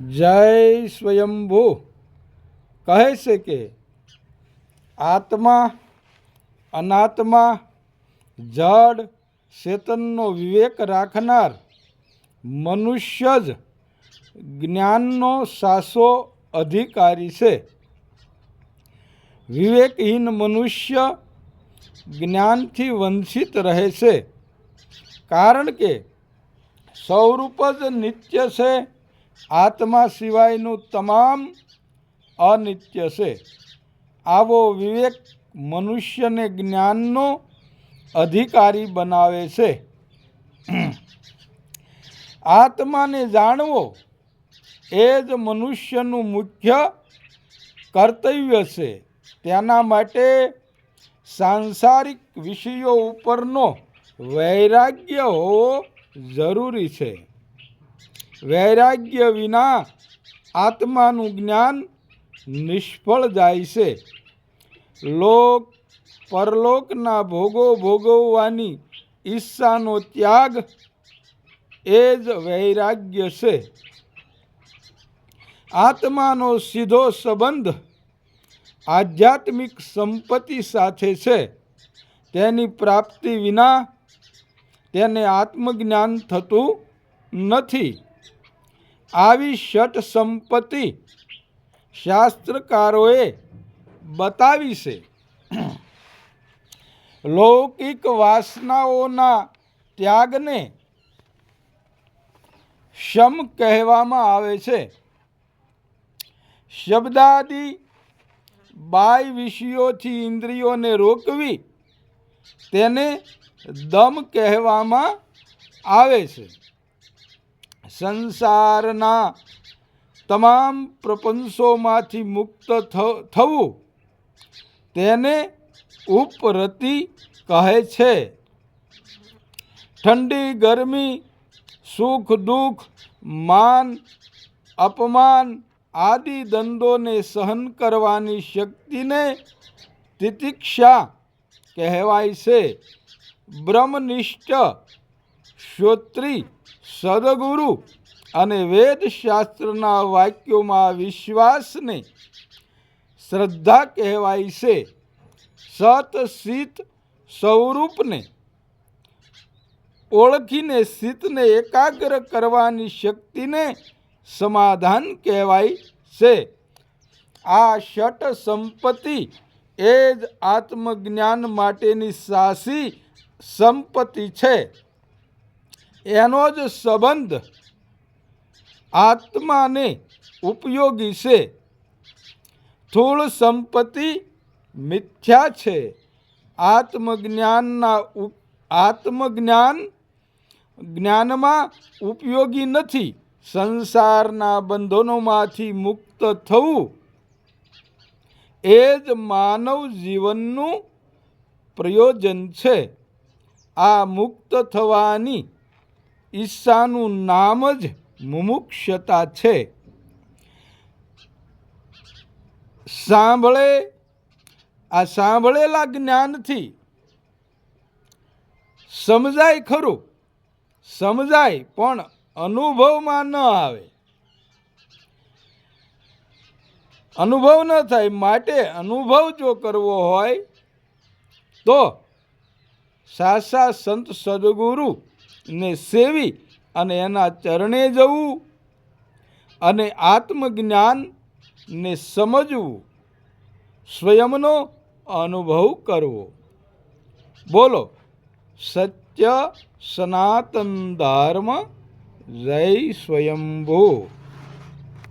જય સ્વયંભૂ. કહે છે કે આત્મા, અનાત્મા, જડ ચેતનનો વિવેક રાખનાર મનુષ્ય જ જ્ઞાનનો સાસો અધિકારી છે. વિવેકહીન મનુષ્ય જ્ઞાનથી વંચિત રહે છે. કારણ કે સ્વરૂપ જ નિત્ય છે આત્મા સિવાયનું તમામ અનિત્ય છે. આવો વિવેક મનુષ્યને જ્ઞાનનો અધિકારી બનાવે છે. આત્માને જાણવો એ જ મનુષ્યનું મુખ્ય કર્તવ્ય છે. તેના માટે સાંસારિક વિષયો ઉપરનો વૈરાગ્ય હોવો જરૂરી છે. વૈરાગ્ય વિના આત્માનું જ્ઞાન નિષ્ફળ જાય છે. લોક પરલોકના ભોગો ભોગવવાની ઈચ્છાનો ત્યાગ એ જ વૈરાગ્ય છે. આત્માનો સીધો સંબંધ આધ્યાત્મિક સંપત્તિ સાથે છે. તેની પ્રાપ્તિ વિના તેને આત્મજ્ઞાન થતું નથી. આવી ષટ સંપત્તિ શાસ્ત્રકારોએ બતાવી છે. લૌકિક વાસનાઓના ત્યાગને શમ કહેવામાં આવે છે. શબ્દાદિ બાય વિષયોથી ઇન્દ્રિયોને રોકવી તેને દમ કહેવામાં આવે છે. સંસારના તમામ પ્રપંચોમાંથી મુક્ત થવું તેને ઉપરતિ કહે છે. ઠંડી, ગરમી, સુખ, દુઃખ, માન, અપમાન આદિ દંડોને સહન કરવાની શક્તિને તિતિક્ષા કહેવાય છે. બ્રહ્મનિષ્ઠ શ્રોત્રી સદગુરુ અને વેદશાસ્ત્રના વાક્યોમાં વિશ્વાસને શ્રદ્ધા કહેવાય છે. સત શીત સ્વરૂપને ઓળખીને શીતને એકાગ્ર કરવાની શક્તિને સમાધાન કહેવાય છે. આ ષટ સંપત્તિ એ જ આત્મજ્ઞાન માટેની સાસી સંપત્તિ છે. એનો જ સંબંધ આત્માને ઉપયોગી છે. સ્થૂળ સંપત્તિ મિથ્યા છે. આત્મજ્ઞાનના આત્મજ્ઞાન જ્ઞાનમાં ઉપયોગી નથી. સંસારના બંધનોમાંથી મુક્ત થવું એ જ માનવ જીવનનું પ્રયોજન છે. આ મુક્ત થવાની ઈચ્છાનું નામ જ મુમુક્ષતા છે. સાંભળે, આ સાંભળેલા જ્ઞાનથી સમજાય ખરું, સમજાય પણ અનુભવમાં ન આવે. અનુભવ ન થાય, માટે અનુભવ જો કરવો હોય તો સાસા સંત સદગુરુ ને સેવી અને એના ચરણે જવું અને આત્મજ્ઞાનને સમજવું. સ્વયંનો અનુભવ કરવો. બોલો, સત્ય સનાતન ધર્મ જય સ્વયંભૂ.